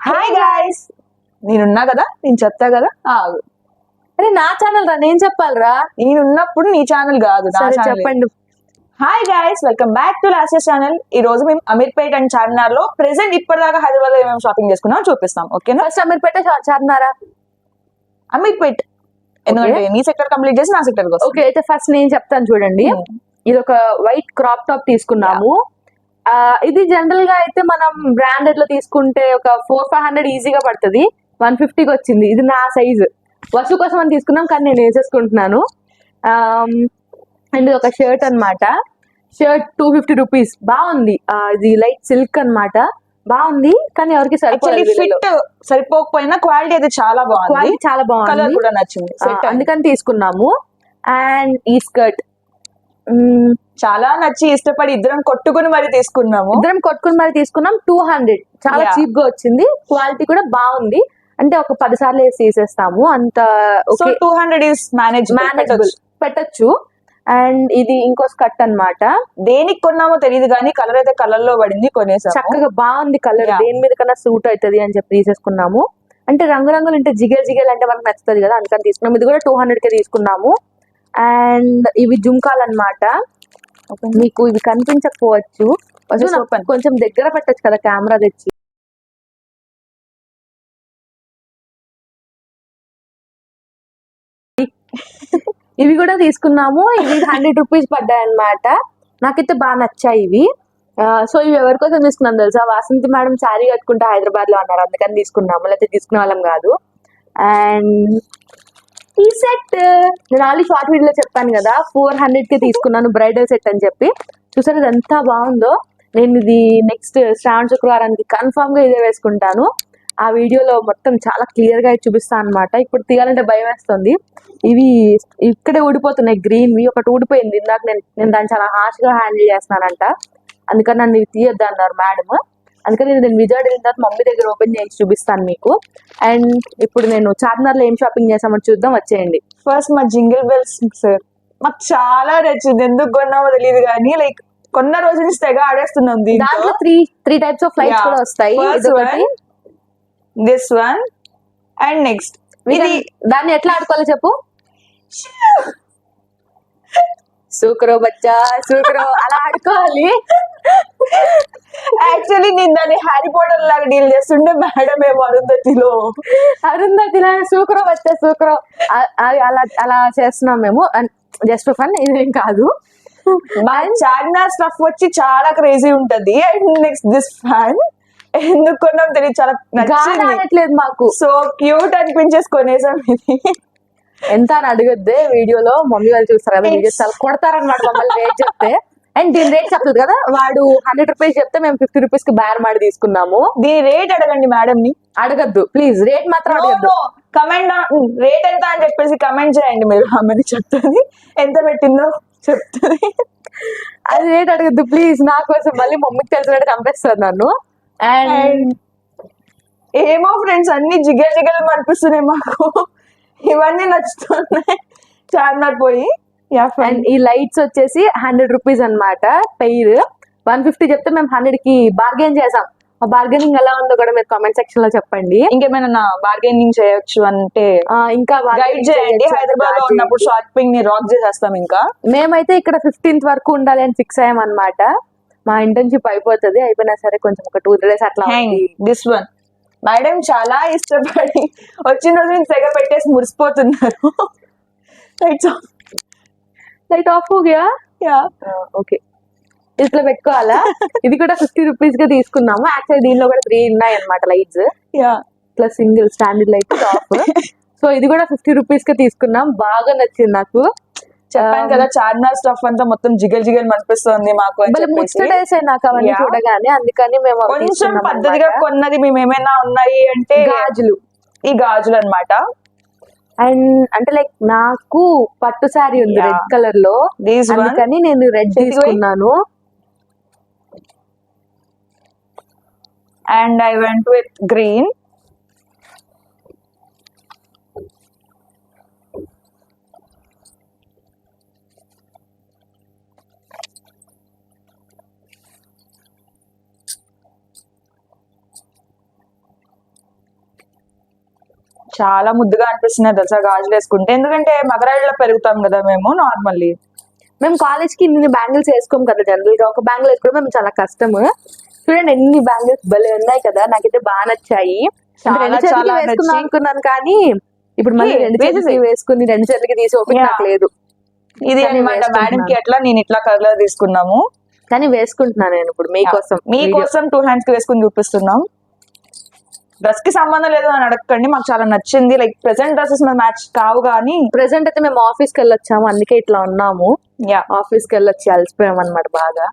Hi guys నేనున్నా కదా? నేను చెప్తా కదా? ఆగు. అరే నా ఛానల్ రా నేను చెప్పాలిరా? నేనున్నప్పుడు నీ ఛానల్ కాదు నా సరే ఛానల్ చెప్పండి. Hi guys welcome back to losses channel ఈ రోజు మేము అమీర్పేట్ అండ్ చార్మినార్లో ప్రెసెంట్ ఇప్పటిదాకా హైదరాబాద్లో ఏమేమి షాపింగ్ చేసుకున్నాం చూపిస్తాం ఓకేనా ఫస్ట్ అమీర్పేట చార్మినారా అమీర్పేట్ ఎందుకంటే నీ సెక్టర్ కంప్లీట్ చేసి నా సెక్టర్ కోసం ఓకే అయితే ఫస్ట్ నేను చెప్తాను చూడండి. ఇది ఒక వైట్ క్రాప్ టాప్ తీసుకున్నాము. ఇది జనరల్గా అయితే మనం బ్రాండెడ్లో తీసుకుంటే ఒక ఫోర్ ఫైవ్ హండ్రెడ్ ఈజీగా పడుతుంది. వన్ ఫిఫ్టీకి వచ్చింది. ఇది నా సైజ్ వసు కోసం అని తీసుకున్నాం కానీ నేను వేసేసుకుంటున్నాను. అండ్ ఇది ఒక షర్ట్ అన్నమాట. షర్ట్ టూ ఫిఫ్టీ రూపీస్ బాగుంది. ఇది లైట్ సిల్క్ అన్నమాట. బాగుంది కానీ ఎవరికి ఫిట్ సరిపోకపోయినా క్వాలిటీ అయితే చాలా బాగుంది. చాలా బాగుంది. కూడా నచ్చింది. అందుకని తీసుకున్నాము. అండ్ ఈ స్కర్ట్ చాలా నచ్చి ఇష్టపడి ఇద్దరం కొట్టుకుని మరి తీసుకున్నాము. ఇద్దరం కొట్టుకుని మరి తీసుకున్నాం టూ హండ్రెడ్ చాలా. చీప్గా వచ్చింది. క్వాలిటీ కూడా బాగుంది. అంటే ఒక పది సార్లు వేసి తీసేస్తాము. అంత two hundred is manage manageable పెట్టచ్చు. అండ్ ఇది ఇంకో స్కర్ట్ అన్నమాట. దేనికి కొన్నామో తెలియదు కానీ కలర్ అయితే కలర్లో పడింది కొనేసాము. చక్కగా బాగుంది కలర్. దేని మీద కన్నా సూట్ అవుతుంది అని చెప్పి తీసేసుకున్నాము. అంటే రంగురంగులు అంటే జిగేల్ జిగేల్ అంటే మనకు నచ్చుతుంది కదా అందుకని తీసుకున్నాము. ఇది కూడా టూ హండ్రెడ్ కే తీసుకున్నాము. అండ్ ఇవి జుంకాలు అన్నమాట మీకు ఇవి కనిపించకపోవచ్చు. కొంచెం దగ్గర పెట్టచ్చు కదా కెమెరా తెచ్చి. ఇవి కూడా తీసుకున్నాము. ఇవి హండ్రెడ్ రూపీస్ పడ్డాయి అన్నమాట నాకైతే బాగా నచ్చాయి ఇవి. సో ఇవి ఎవరి కోసం తీసుకున్నాం తెలుసా? వాసంతి మేడం శారీ కట్టుకుంటే హైదరాబాద్లో అన్నారు. అందుకని తీసుకున్నాము. లేకపోతే తీసుకునే వాళ్ళం కాదు. అండ్ ఈ సెట్. నేను ఆల్రెడీ షార్ట్ వీడియోలో చెప్పాను కదా ఫోర్ హండ్రెడ్కి తీసుకున్నాను బ్రైడల్ సెట్ అని చెప్పి. చూసారు ఇది ఎంత బాగుందో? నేను ఇది నెక్స్ట్ శ్రావణ శుక్రవారానికి కన్ఫామ్గా ఇదే వేసుకుంటాను. ఆ వీడియోలో మొత్తం చాలా క్లియర్గా చూపిస్తాను అనమాట ఇప్పుడు తీయాలంటే భయం వేస్తుంది. ఇవి ఇక్కడే ఊడిపోతున్నాయి గ్రీన్ వి. ఒకటి ఊడిపోయింది. ఇందాక నేను నేను దాన్ని చాలా హార్ష్గా హ్యాండిల్ చేస్తున్నానంట. అందుకని నన్ను ఇవి తీయొద్దు అన్నారు మేడం అందుకని నేను విజయవాడ వెళ్ళిన తర్వాత మమ్మీ దగ్గర ఓపెన్ చేసి చూపిస్తాను మీకు. అండ్ ఇప్పుడు నేను చార్మినార్లో ఏం షాపింగ్ చేసామో చూద్దాం వచ్చేయండి. ఫస్ట్ మా జింగిల్ బెల్స్ సార్ మాకు చాలా నచ్చింది ఎందుకు కొన్నామో తెలియదు కానీ లైక్ కొన్న రోజు నుంచి తెగ ఆడేస్తున్నాం దీంట్లో three three types of flights Yeah. కూడా వస్తాయి దిస్ వన్ అండ్ నెక్స్ట్ దాన్ని ఎట్లా ఆడుకోవాలో చెప్పు? సూకరో బచ్చా సూకరో అలా ఆడుకోవాలి. యాక్చువల్లీ నేను దాన్ని హ్యారీ పోటర్ లాగా డీల్ చేస్తుంటే మేడం ఏమో అరుంధతిలో. అరుంధతి సూకరో బచ్చా సూకరో. అలా అలా చేస్తున్నాం మేము. జస్ట్ ఫన్ ఇదేం కాదు. చార్మినార్ స్టఫ్ వచ్చి చాలా క్రేజీ ఉంటది. అండ్ నెక్స్ట్ దిస్ ఫ్యాన్ ఎందుకు కొన్నాం తెలియదు చాలా ఆడట్లేదు మాకు. సో క్యూట్ అనిపించేసి కొనేసాం ఇది. ఎంత అని అడగద్దే వీడియోలో. మమ్మీ వాళ్ళు చూస్తారు కదా వీడియో చాలా కొడతారనమాట మమ్మల్ని రేట్ చెప్తే. అండ్ దీని రేట్ చెప్తుంది కదా వాడు హండ్రెడ్ రూపీస్ చెప్తే మేము ఫిఫ్టీ రూపీస్కి బేర్ మాడి తీసుకున్నాము. దీని రేట్ అడగండి మేడం ని. అడగద్దు ప్లీజ్ రేట్ మాత్రం అడగద్దు. కమెంట్ రేట్ ఎంత అని చెప్పేసి కమెంట్ చేయండి మీరు. ఆమెని చెప్తుంది. ఎంత పెట్టిందో చెప్తుంది. అది రేట్ అడగద్దు ప్లీజ్ నా కోసం మళ్ళీ మమ్మీకి తెలిసినట్టు చంపేస్తారు నన్ను. అండ్ అండ్ ఏమో ఫ్రెండ్స్ అన్ని జిగేల్ జిగేలు అనిపిస్తున్నాయి మాకు. ఇవన్నీ నచ్చుతున్నాయి. చార్మినార్ పోయి. యా అండ్ ఈ లైట్స్ వచ్చేసి హండ్రెడ్ రూపీస్ అన్నమాట పెయిర్. వన్ ఫిఫ్టీ చెప్తే మేము హండ్రెడ్కి బార్గెన్ చేసాం. ఆ బార్గెనింగ్ ఎలా ఉందో కూడా మీరు కామెంట్ సెక్షన్లో చెప్పండి. ఇంకేమైనా బార్గెనింగ్ చేయొచ్చు అంటే ఆ, ఇంకా గైడ్ చేయండి. హైదరాబాద్లో ఉన్నప్పుడు. షాపింగ్ని రాక్ చేసేస్తాం ఇంకా. మేమైతే ఇక్కడ ఫిఫ్టీన్త్ వరకు ఉండాలి అని ఫిక్స్ అయ్యామన్నమాట మా ఇంటర్న్షిప్ అయిపోతుంది. అయిపోయినా సరే కొంచెం ఒక టూ త్రీ డేస్ అట్లా. దిస్ వన్ మేడం చాలా ఇష్టపడి వచ్చిన రోజు నుంచి తెగ పెట్టేసి మురిసిపోతున్నారు. Lights off light off ya okay ఇట్లా పెట్టుకోవాలా? ఇది కూడా ఫిఫ్టీ రూపీస్గా తీసుకున్నాము. యాక్చువల్లీ దీనిలో కూడా త్రీ ఉన్నాయి అన్నమాట లైట్స్ యా ఇట్లా single standard light off so ఇది కూడా ఫిఫ్టీ రూపీస్గా తీసుకున్నాం. బాగా నచ్చింది నాకు. చెప్పాను కదా చార్మినార్ స్టఫ్ అంతా మొత్తం జిగల్ జిగల్ అనిపిస్తుంది మాకు నాకు అవన్నీ. చూడగానే అందుకని మేము కొంచెం పద్ధతిగా. కొన్నది మేము ఏమైనా ఉన్నాయి అంటే గాజులు ఈ గాజులు అన్నమాట అండ్ అంటే లైక్ నాకు పట్టు శారీ ఉంది. రెడ్ కలర్లో దీస్ వన్ అందుకని నేను రెడ్. తీసుకున్నాను and I went with green చాలా ముద్దుగా అనిపిస్తున్నాయి తెలుసా గాజులు వేసుకుంటే. ఎందుకంటే మగరాయిలో పెరుగుతాం కదా మేము నార్మల్లీ. మేము కాలేజ్కి ఇన్ని బ్యాంగిల్స్ వేసుకోం కదా జనరల్గా ఒక బ్యాంగిల్ వేసుకోవడం మేము చాలా కష్టం చూడండి ఎన్ని బ్యాంగిల్స్ భలే ఉన్నాయి కదా. నాకైతే బాగా నచ్చాయి. అనుకున్నాను కానీ ఇప్పుడు మళ్ళీ రెండు. చేతులకి వేసుకుని రెండు చేతులకి తీసి ఓపిక. నాకు లేదు. ఇది అనమాట. మేడం కి ఎట్లా నేను ఇట్లా కలర్ తీసుకున్నాము. కానీ వేసుకుంటున్నాను నేను ఇప్పుడు మీకోసం మీకోసం టూ హ్యాండ్స్కి వేసుకుని చూపిస్తున్నాం. డ్రెస్కి సంబంధం లేదు అని అడగండి మాకు చాలా నచ్చింది. లైక్ ప్రెసెంట్ డ్రెస్సెస్ మన మ్యాచ్ కావు కానీ ప్రెసెంట్ అయితే మేము ఆఫీస్కి వెళ్ళొచ్చాము. అందుకే ఇట్లా ఉన్నాము. యా ఆఫీస్కి వెళ్ళొచ్చి అలసిపోయాం అనమాట బాగా.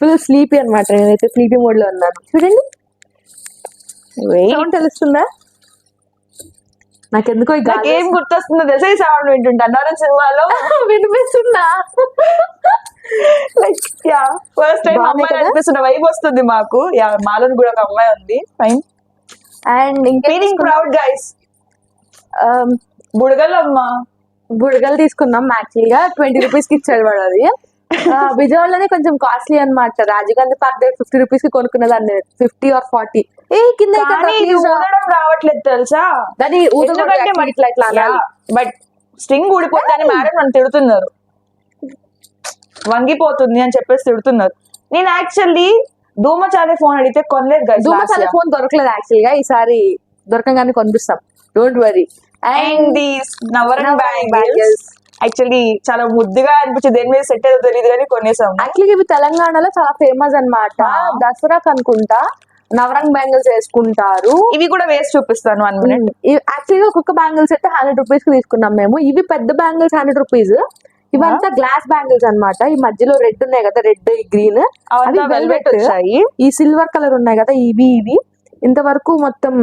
ఫుల్ స్లీపీ అన్నమాట. నేనైతే స్లీపీ మోడ్లో ఉన్నాను. చూడండి. సౌండ్ తెలుస్తుందా? నాకెందుకో ఏం గుర్తొస్తుందో తెలుసా ఈ సౌండ్ వింటుంటే. అన్నారం సినిమాలో. వినిపిస్తుందా? లైక్ యా ఫస్ట్ టైం అమ్మాయి? అనిపిస్తున్న వైబ్ వస్తుంది మాకు. యా మాలోని కూడా ఒక అమ్మాయి ఉంది. Fine and feeling proud guys బుడగలమ్మ. బుడగలు తీసుకున్నాం యాక్చువల్గా ట్వంటీ రూపీస్కి ఇచ్చాడు వాడు అది. విజయవాడలోనే కొంచెం కాస్ట్లీ అన్నమాట. రాజీవ్ గాంధీ పార్క్ దగ్గర ఫిఫ్టీ రూపీస్కి కొనుక్కున్న దాన్ని ఫిఫ్టీ ఆర్ ఫార్టీ ఏ కింద. ఊదడం రావట్లేదు తెలుసా? ఎందుకంటే actually ఇట్లా ఇట్లా. బట్ స్ట్రింగ్ ఊడిపోతుందని మేడం నన్ను తిడుతున్నారు. వంగిపోతుంది అని చెప్పేసి తిడుతున్నారు. నేను యాక్చువల్లీ ధూమచాలే ఫోన్ అడిగితే కొనలేదు guys ధూమ last చాలా year. ఫోన్ దొరకలేదు యాక్చువల్గా ఈసారి దొరకంగానే కొనిపిస్తాం. డోంట్ వరీ అండ్ నవరన్ Navaran బ్యాంగిల్స్. యాక్చువల్లీ చాలా ముద్దుగా అనిపించింది దేని మీద సెట్ అయ్యేదో తెలియదు కానీ కొనేసాము యాక్చువల్లీ ఇవి తెలంగాణలో చాలా ఫేమస్ అన్నమాట. Ah. దసరాకు అనుకుంటా నవరంగ్ బ్యాంగిల్స్ వేసుకుంటారు. ఇవి కూడా వేసి చూపిస్తాను వన్ మినిట్ యాక్చువల్గా ఒక్కొక్క బ్యాంగిల్స్ అయితే హండ్రెడ్ రూపీస్కి తీసుకున్నాం మేము. ఇవి పెద్ద బ్యాంగిల్స్ హండ్రెడ్ రూపీస్ ఇవంతా గ్లాస్ బ్యాంగిల్స్ అన్నమాట. ఈ మధ్యలో రెడ్ ఉన్నాయి కదా రెడ్ గ్రీన్. అవి వెల్వెట్. వచ్చాయి. ఈ సిల్వర్ కలర్ ఉన్నాయి కదా ఇవి ఇవి. ఇంతవరకు మొత్తం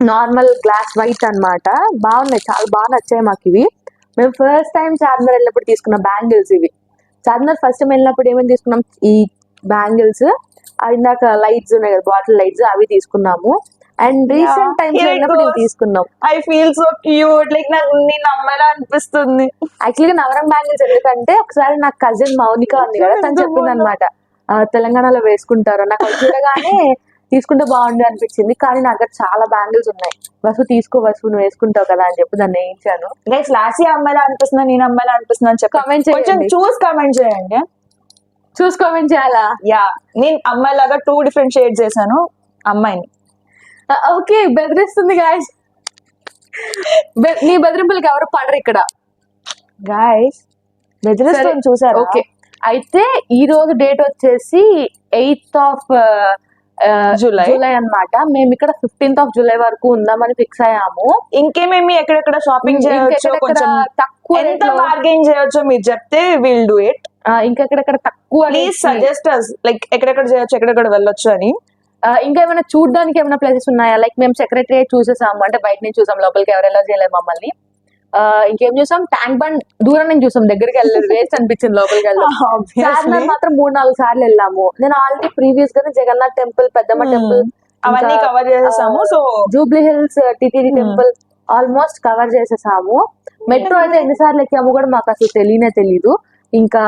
నార్మల్ గ్లాస్ వైట్ అన్నమాట. బాగున్నాయి చాలా బాగా నచ్చాయి మాకు ఇవి. మేము ఫస్ట్ టైం చార్మినార్ వెళ్ళినప్పుడు తీసుకున్న బ్యాంగిల్స్ ఇవి. చార్మినార్ ఫస్ట్ టైం వెళ్ళినప్పుడు ఏమేమి తీసుకున్నాం? ఈ బ్యాంగిల్స్. ఇందాక లైట్స్ ఉన్నాయి కదా బాటిల్ లైట్స్ అవి తీసుకున్నాము. అండ్ రీసెంట్ టైమ్స్ వెళ్ళినప్పుడు. తీసుకున్నాం I feel so cute like నాకు నేను నమ్మలా అనిపిస్తుంది యాక్చువల్గా నవరం బ్యాంగిల్స్ ఎందుకంటే ఒకసారి నాకు కజిన్ మౌనిక ఉంది కదా తను చెప్పింది అనమాట తెలంగాణలో వేసుకుంటారు. నాకు చూడగానే తీసుకుంటే బాగుంది అనిపించింది. కానీ నా దగ్గర చాలా బ్యాంగిల్స్ ఉన్నాయి. వసు తీసుకో వసు నువ్వు వేసుకుంటావు కదా అని చెప్పి దాన్ని వేయించాను. గైస్ లాస్ట్ అమ్మాయిలా అనిపిస్తున్నా నేను అమ్మాయిలా అనిపిస్తున్నా అని చెప్పి కొంచెం చేయండి. చూసి కమెంట్ చేయండి. చూసుకోమని చేయాలా? యా నేను అమ్మాయి లాగా టూ డిఫరెంట్ షేడ్స్ చేశాను అమ్మాయిని. ఓకే బెదిరిస్తుంది గాయస్ నీ బెదిరింపులకి ఎవరు పడరు ఇక్కడ. గాయస్ బెదిరిస్తుంది చూసారా? ఓకే అయితే ఈ రోజు డేట్ వచ్చేసి ఎయిత్ ఆఫ్ July. జూలై. అన్నమాట. మేము ఇక్కడ ఫిఫ్టీన్త్ ఆఫ్ జూలై వరకు ఉందామని ఫిక్స్ అయ్యాము. ఇంకేమేమి ఎక్కడెక్కడ షాపింగ్ చేయొచ్చు కొంచెం తక్కువ ఎంత బార్గెన్ చేయొచ్చో మీరు చెప్తే విల్ డూ ఇట్ ఇంకెక్కడెక్కడ తక్కువ ప్లీజ్ సజెస్ట్ అస్ లైక్ ఎక్కడెక్కడ చేయొచ్చు ఎక్కడెక్కడ వెళ్ళొచ్చు అని. ఇంకా ఏమైనా చూడడానికి ఏమైనా ప్లేసెస్ ఉన్నాయా? లైక్ మేము సెక్రటరియట్ చూసేసాము అంటే బయట నుంచి చూసాం లోపలికి ఎవరు ఎలా చేయలేదు మమ్మల్ని. ఇంకేం చూసాం? ట్యాంక్ బండ్ దూరం నుంచి చూసాం దగ్గరికి వెళ్ళలేదు వేస్ట్ అనిపించింది లోపలికి చార్మినార్ మాత్రం మూడు నాలుగు సార్లు వెళ్ళాము. నేను ఆల్రెడీ ప్రీవియస్గా Jagannath temple Peddamma Hmm. Temple అవన్నీ కవర్ చేసేసాము so Jubilee Hills TTD Hmm. Temple almost cover చేసేసాము. మెట్రో అయితే ఎన్నిసార్లు ఎక్కాము కూడా మాకు అసలు తెలియనే తెలీదు. ఇంకా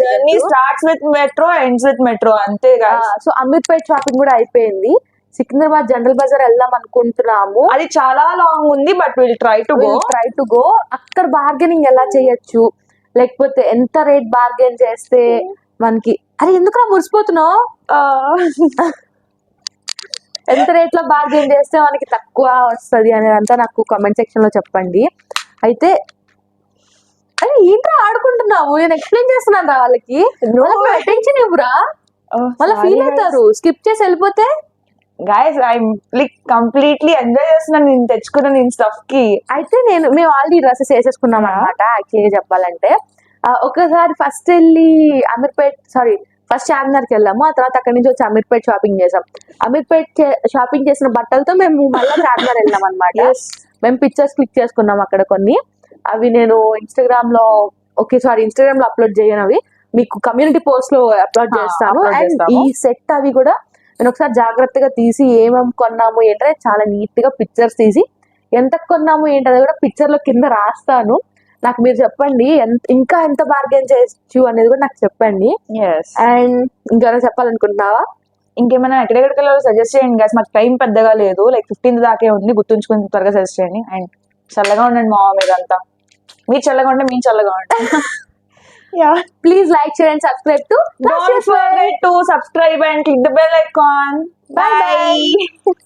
journey starts with metro ends with metro అంతే. సో అమీర్పేట్ షాపింగ్ కూడా అయిపోయింది. సికింద్రాబాద్ జనరల్ బజార్ వెళ్దాం అనుకుంటున్నాము. అది చాలా లాంగ్ ఉంది but will try to go try to go అక్కడ బార్గెనింగ్ ఎలా చేయొచ్చు? లేకపోతే ఎంత రేట్ బార్గెన్ చేస్తే మనకి అరే ఎందుకు మురిసిపోతున్నావు? ఎంత రేట్లో బార్గెన్ చేస్తే మనకి తక్కువ వస్తది అనేదంతా నాకు కామెంట్ సెక్షన్లో చెప్పండి. అయితే అరే ఏంట్రా ఆడుకుంటున్నావు? నేను ఎక్స్ప్లెయిన్ చేస్తున్నాను రా వాళ్ళకి. అటెన్షన్ ఇవ్వరా? వాళ్ళ ఫీల్ అవుతారు. స్కిప్ చేసి వెళ్ళిపోతే? Guys I like completely enjoy చేస్తున్నాను. నేను తెచ్చుకున్న నేను స్టఫ్కి అయితే నేను మేము ఆల్రెడీ డ్రెస్సెస్ వేసేసుకున్నాం అనమాట యాక్చువల్గా చెప్పాలంటే. ఒకసారి ఫస్ట్ వెళ్ళి అమీర్పేట్ సారీ ఫస్ట్ చార్మినార్కి వెళ్ళాము. ఆ తర్వాత అక్కడి నుంచి వచ్చి అమీర్పేట్ షాపింగ్ చేసాం. అమీర్పేట్ షాపింగ్ చేసిన బట్టలతో మేము మళ్ళీ చార్మినార్ వెళ్ళాం అనమాట. మేము పిక్చర్స్ క్లిక్ చేసుకున్నాం అక్కడ కొన్ని. అవి నేను ఇన్స్టాగ్రామ్లో ఓకే సారీ ఇన్స్టాగ్రామ్లో అప్లోడ్ చేయను అవి మీకు కమ్యూనిటీ పోస్ట్లో అప్లోడ్ చేస్తాను అండ్. ఈ సెట్ అవి కూడా నేను ఒకసారి జాగ్రత్తగా తీసి ఏమేమి కొన్నాము ఏంటంటే చాలా నీట్గా పిక్చర్స్ తీసి ఎంత కొన్నాము ఏంటది కూడా పిక్చర్లో కింద రాస్తాను. నాకు మీరు చెప్పండి ఎంత ఇంకా ఎంత బార్గెన్ చేయొచ్చు అనేది కూడా నాకు చెప్పండి. అండ్ ఇంకేమైనా చెప్పాలనుకుంటున్నావా? ఇంకేమైనా ఎక్కడెక్కడికి వెళ్ళాలో సజెస్ట్ చేయండి guys. మాకు టైం పెద్దగా లేదు. లైక్ ఫిఫ్టీన్త్ దాకే ఉంది. గుర్తుంచుకుని త్వరగా సజెస్ట్ చేయండి. అండ్ చల్లగా ఉండండి మా మీరంతా మీరు చల్లగా ఉంటే మేము చల్లగా ఉంటాం yeah please like share and subscribe to forget to subscribe and click the bell icon. Bye bye. Bye.